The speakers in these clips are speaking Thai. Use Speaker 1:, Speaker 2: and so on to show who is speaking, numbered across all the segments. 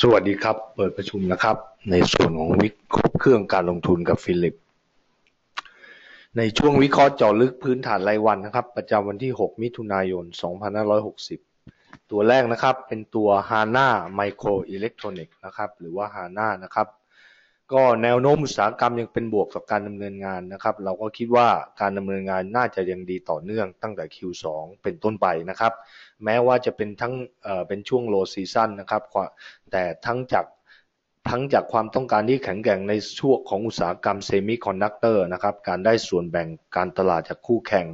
Speaker 1: สวัสดีครับ เปิดประชุมนะครับ ในส่วนของวิเคราะห์เครื่องการลงทุนกับฟิลิป ในช่วงวิเคราะห์เจาะลึกพื้นฐานรายวันนะครับ ประจำวันที่ 6 มิถุนายน 2560 ตัวแรกนะครับเป็นตัว HANA Microelectronic นะครับ หรือว่า HANA นะครับ ก็แนวโน้มอุตสาหกรรมยังเป็นบวกกับการดำเนินงานนะครับ เราก็คิดว่าการดำเนินงานน่าจะยังดีต่อเนื่องตั้งแต่ Q2 เป็นต้นไปนะครับ แม้ว่าจะเป็นทั้งเอ่อเป็นช่วงโลซีซั่นนะครับแต่ทั้งจาก ทั้งจากความต้องการที่แข็งแกร่งในช่วงของอุตสาหกรรมเซมิคอนดักเตอร์นะครับ การได้ส่วนแบ่งการตลาดจากคู่แข่ง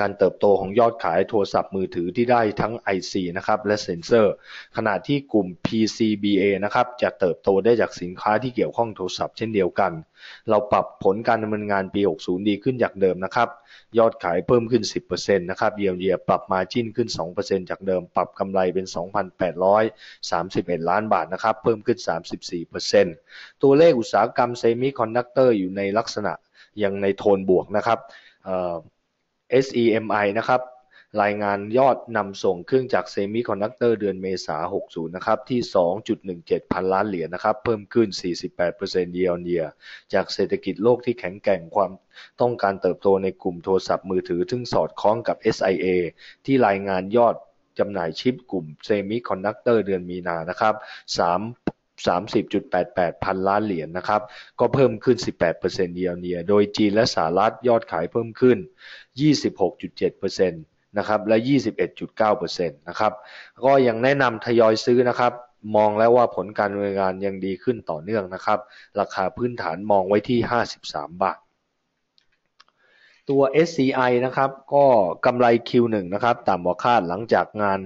Speaker 1: การเติบโตของยอดขายโทรศัพท์มือถือที่ได้ทั้ง IC นะครับและเซนเซอร์ ขณะที่กลุ่ม PCBA นะครับจะเติบโตได้จากสินค้าที่เกี่ยวข้องโทรศัพท์เช่นเดียวกัน เราปรับผลการดำเนินงานปี 60 ดีขึ้นจากเดิมนะครับ ยอดขายเพิ่มขึ้น 10%นะครับเยียวยปรับมาจิ้นขึ้น 2%จากเดิม ปรับกำไรเป็น 2,831 ล้านบาทนะครับ เพิ่มขึ้น 34%ตัวเลขอุตสาหกรรมเซมิคอนดักเตอร์อยู่ในลักษณะยังในโทนบวกนะครับ SEMI นะครับ รายงานยอดนำส่งเครื่องจักรเซมิคอนดักเตอร์เดือนเมษา60 นะครับ ที่ 2.17 พันล้านเหรียญนะครับ เพิ่มขึ้น 48% year on year จากเศรษฐกิจโลกที่แข็งแกร่งความต้องการเติบโตในกลุ่มโทรศัพท์มือถือ ซึ่งสอดคล้องกับ SIA ที่รายงานยอดจำหน่ายชิปกลุ่มเซมิคอนดักเตอร์เดือนมีนานะครับ 3 30.88 พันล้านเหรียญนนะครับ ก็เพิ่มขึ้น 18%เยียร์เนียโดยจีนและสหรัฐยอดขายเพิ่มขึ้น 26.7% นะครับและ 21.9%นะครับก็ยังแนะนำทยอยซื้อนะครับมองแล้วว่าผลการดำเนินงานยังดีขึ้นต่อเนื่องนะครับ ราคาพื้นฐานมองไว้ที่ 53 บาท ตัว SCI นะครับก็กำไร Q1 นะครับต่ำกว่าคาดหลังจากงาน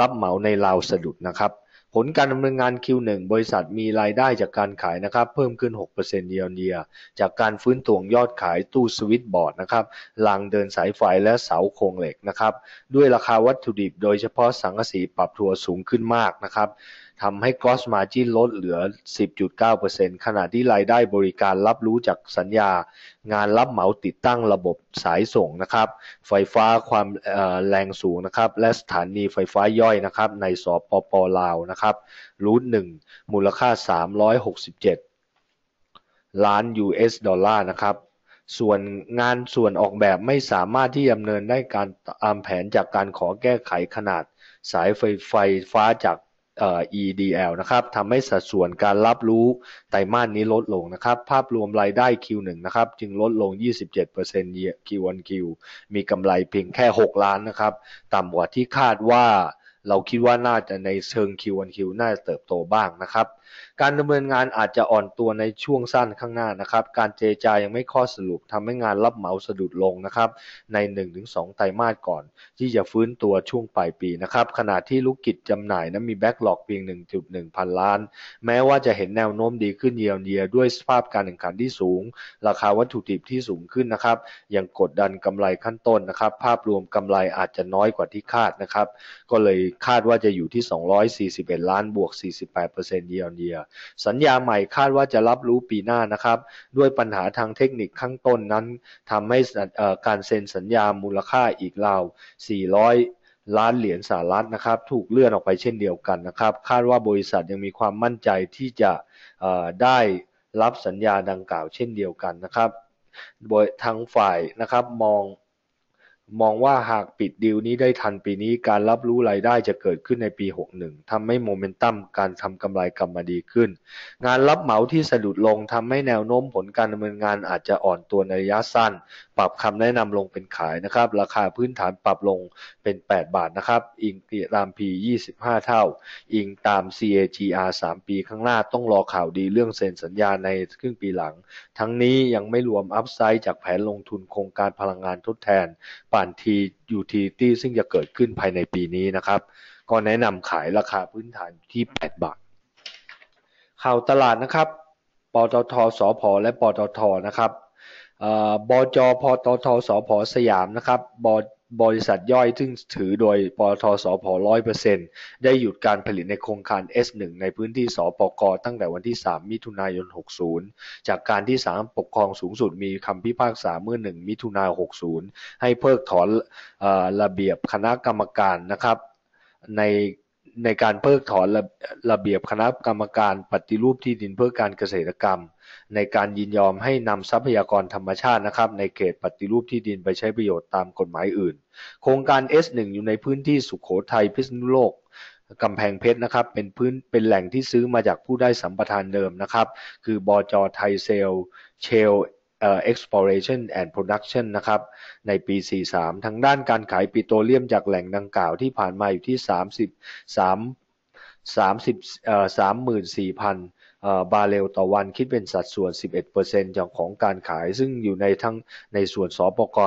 Speaker 1: รับเหมาในลาวสะดุดนะครับ ผลการดำเนินงาน Q1 บริษัทมีรายได้จากการขายนะครับเพิ่มขึ้น 6%เยียร์เยียจากการฟื้นตัวยอดขายตู้สวิตบอร์ดนะครับรางเดินสายไฟและเสาโครงเหล็กนะครับด้วยราคาวัตถุดิบโดยเฉพาะสังกะสีปรับตัวสูงขึ้นมากนะครับ ทำให้ gross margin ลดเหลือ 10.9%ขณะที่รายได้บริการรับรู้จากสัญญา งานรับเหมาติดตั้งระบบสายส่งนะครับ ไฟฟ้าความแรงสูงนะครับ และสถานีไฟฟ้าย่อยนะครับ ในสปปลาวนะครับ รูทหนึ่งมูลค่า 367 ล้าน US ดอลลาร์นะครับส่วนงานส่วนออกแบบไม่สามารถที่ดำเนินได้การตามแผนจากการขอแก้ไขขนาดสายไฟไฟฟ้าจาก EDL นะครับทำให้สัดส่วนการรับรู้ไตรมาสนี้ลดลงนะครับ ภาพรวมรายได้ Q1 นะครับ จึงลดลง 27% Q1Q มีกำไรเพียงแค่ 6 ล้านนะครับ ต่ำกว่าที่คาดว่าเราคิดว่าน่าจะในเชิง Q1Q น่าจะเติบโตบ้างนะครับการดำเนินงานอาจจะอ่อนตัวในช่วงสั้นข้างหน้านะครับ การเจรจายังไม่ข้อสรุปทำให้งานรับเหมาสะดุดลงนะครับใน 1-2 ไตรมาสก่อน ที่จะฟื้นตัวช่วงปลายปีนะครับขณะที่ลูกกิจจำหน่ายนั้นมีแบ็กหลอกเพียง 1.1 พันล้าน แม้ว่าจะเห็นแนวโน้มดีขึ้นเยียร์เยียด้วยสภาพการแข่งขันที่สูง ราคาวัตถุดิบที่สูงขึ้นนะครับยังกดดันกำไรขั้นต้นนะครับ ภาพรวมกำไรอาจจะน้อยกว่าที่คาดนะครับ ก็เลยคาดว่าจะอยู่ที่ 241 ล้านบวก 48%เยียร์เยียสัญญาใหม่คาดว่าจะรับรู้ปีหน้านะครับ ด้วยปัญหาทางเทคนิคข้างต้นนั้นทำให้การเซ็นสัญญามูลค่าอีกราว 400ล้านเหรียญสหรัฐนะครับถูกเลื่อนออกไปเช่นเดียวกันนะครับ คาดว่าบริษัทยังมีความมั่นใจที่จะได้รับสัญญาดังกล่าวเช่นเดียวกันนะครับโดยทั้งฝ่ายนะครับมอง มองว่าหากปิดดีลนี้ได้ทันปีนี้ การรับรู้รายได้จะเกิดขึ้นในปี 61 ทำให้โมเมนตัมการทำกำไรกลับมาดีขึ้น งานรับเหมาที่สะดุดลงทำให้แนวโน้มผลการดำเนินงานอาจจะอ่อนตัวในระยะสั้น ปรับคำแนะนำลงเป็นขายนะครับ ราคาพื้นฐานปรับลงเป็น 8 บาทนะครับ อิงตาม P 25 เท่า อิงตาม CAGR 3 ปีข้างหน้าต้องรอข่าวดีเรื่องเซ็นสัญญาในครึ่งปีหลัง ทั้งนี้ยังไม่รวมอัพไซด์จากแผนลงทุนโครงการพลังงานทดแทนปนทียูทิลิตี้ซึ่งจะเกิดขึ้นภายในปีนี้นะครับ ก็แนะนำขายราคาพื้นฐานที่ 8 บาท ข่าวตลาดนะครับ ปตทสพและปตทนะครับบจพตทสพสยามนะครับบ บริษัทย่อยซึ่งถือโดยปตทสพร้อยเปอร์เซ็นได้หยุดการผลิตในโครงการ S1 ในพื้นที่สปกตั้งแต่วันที่ 3 มิถุนายน 60 จากการที่ศาลปกครองสูงสุดมีคำพิพากษาเมื่อ 1 มิถุนายน 60 ให้เพิกถอนระเบียบคณะกรรมการนะครับใน ในการเพิกถอนระระเบียบคณะกรรมการปฏิรูปที่ดินเพื่อการเกษตรกรรม ในการยินยอมให้นำทรัพยากรธรรมชาตินะครับ ในเขตปฏิรูปที่ดินไปใช้ประโยชน์ตามกฎหมายอื่น โครงการ S1 อยู่ในพื้นที่สุขโขทัยพิษณุโลกกำแพงเพชรนะครับเป็นพื้นเป็นแหล่งที่ซื้อมาจากผู้ได้สัมปทานเดิมนะครับ คือบอจไทยเซล เชล exploration and production นะครับในปี 43 ทางด้านการขายปิโตรเลียมจากแหล่งดังกล่าวที่ผ่านมาอยู่ที่ 33 30เอ่อ34,000 บาเรลต่อวันคิดเป็นสัดส่วน 11%จากของการขาย ซึ่งอยู่ในทั้งในส่วนสปก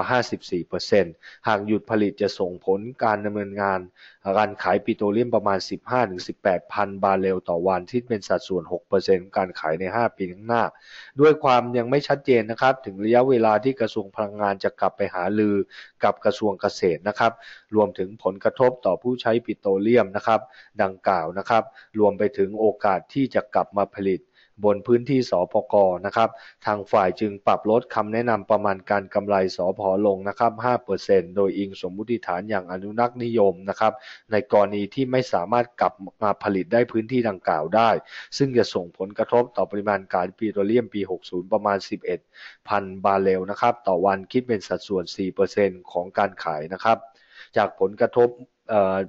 Speaker 1: 54%หากหยุดผลิตจะส่งผลการดำเนินงาน การขายปิโตรเลียมประมาณ 15-18 พันบาเรลต่อวันที่เป็นสัดส่วน 6%การขายใน 5 ปีข้างหน้า ด้วยความยังไม่ชัดเจนนะครับ ถึงระยะเวลาที่กระทรวงพลังงานจะกลับไปหาลือกับกระทรวงเกษตรนะครับ รวมถึงผลกระทบต่อผู้ใช้ปิโตรเลียมนะครับ ดังกล่าวนะครับ รวมไปถึงโอกาสที่จะกลับมาผลิตบนพื้นที่สปกนะครับ ทางฝ่ายจึงปรับลดคำแนะนำประมาณการกำไรสพลงนะครับ5%โดยอิงสมมุติฐานอย่างอนุรักษ์นิยมนะครับ ในกรณีที่ไม่สามารถกลับมาผลิตได้พื้นที่ดังกล่าวได้ ซึ่งจะส่งผลกระทบต่อปริมาณการปิโตรเลียมปี 60 ประมาณ 11พันบาร์เรลนะครับ ต่อวันคิดเป็นสัดส่วน 4%ของการขายนะครับ จากผลกระทบ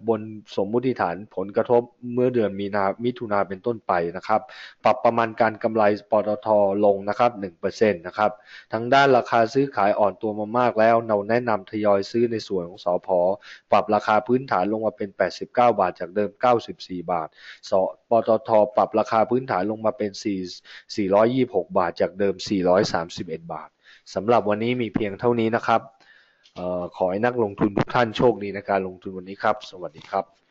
Speaker 1: บนสมมุติฐานผลกระทบเมื่อเดือนมีนามิถุนาเป็นต้นไปนะครับ ปรับประมาณการกำไรปตทลงนะครับ1%นะครับทางด้านราคาซื้อขายอ่อนตัวมามากแล้ว เราแนะนำทยอยซื้อในส่วนของสอพอปรับราคาพื้นฐานลงมาเป็น 89 บาทจากเดิม 94 บาทสปตทปรับราคาพื้นฐานลงมาเป็น 4 426 บาทจากเดิม 431 บาทสำหรับวันนี้มีเพียงเท่านี้นะครับ ขอให้นักลงทุนทุกท่านโชคดีในการลงทุนวันนี้ครับ สวัสดีครับ